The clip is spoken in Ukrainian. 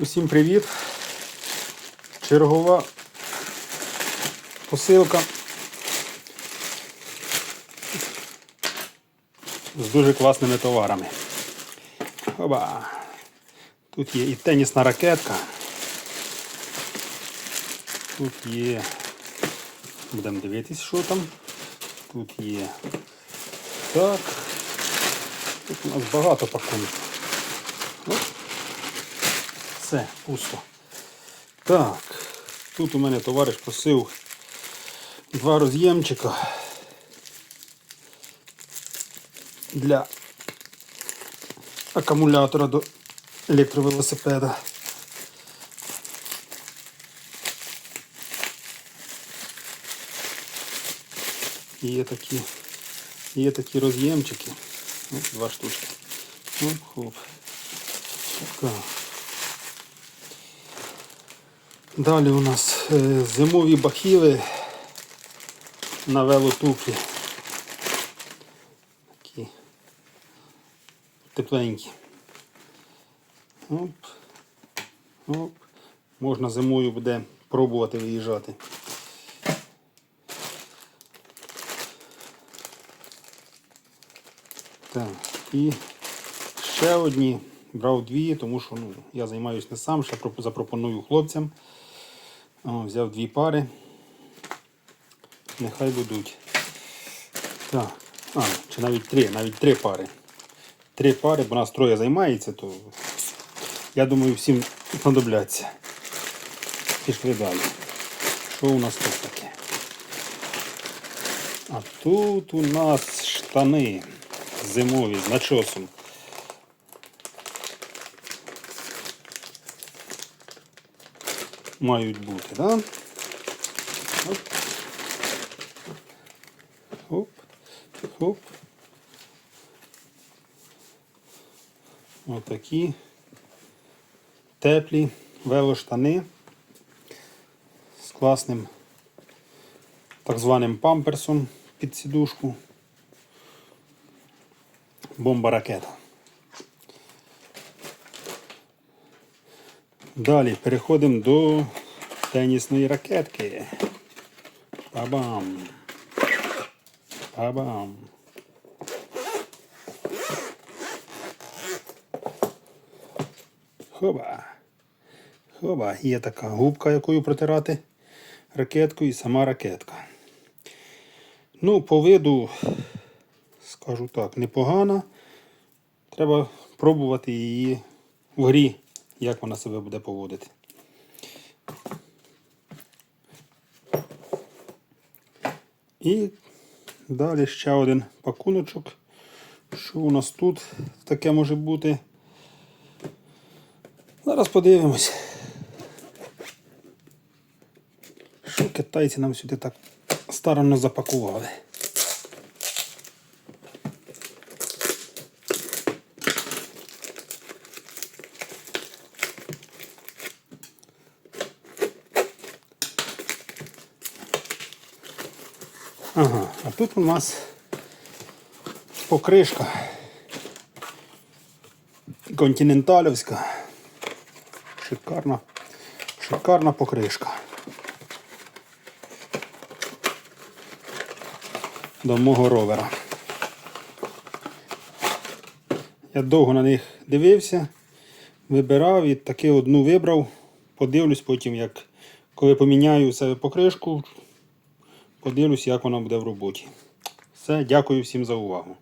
Усім привіт! Чергова посилка з дуже класними товарами. Оба! Тут є і тенісна ракетка. Тут є. Будемо дивитись, що там. Тут є. Так. Тут у нас багато пакунків. Все, пусто. Так, тут у мене товариш просив два роз'ємчика для акумулятора до електровелосипеда. Є такі, є такі роз'ємчики. Ось два штучки. Оп, хоп. Так. Далі у нас е, зимові бахіли на велотуфлі. Такі тепленькі. Оп. Оп. Можна зимою буде пробувати виїжджати. Так, і ще одні. Брав дві, тому що ну, я займаюся не сам, ще запропоную хлопцям. О, взяв дві пари. Нехай будуть. Так. А, чи навіть три, навіть три пари. Три пари, бо нас троє займається, то я думаю, всім знадобляться. Пішли далі. Що у нас тут таке? А тут у нас штани зимові з начосом. Мають бути, да? Оп. Хоп. Хоп. Отакі теплі велоштани з класним так званим памперсом під сідушку. Бомба ракета. Далі переходимо до тенісної ракетки. Бабам. Бабам. Хоба. Хоба. Є така губка, якою протирати ракетку і сама ракетка. Ну, по виду, скажу так, непогана. Треба пробувати її в грі, як вона себе буде поводити. І далі ще один пакуночок. Що у нас тут таке може бути? Зараз подивимось. Що китайці нам сюди так старанно запакували. Ага, а тут у нас покришка континенталівська. Шикарна, шикарна покришка. До мого ровера. Я довго на них дивився, вибирав і таки одну вибрав. Подивлюсь потім, як коли поміняю себе покришку, подивлюсь, як вона буде в роботі. Все, дякую всім за увагу.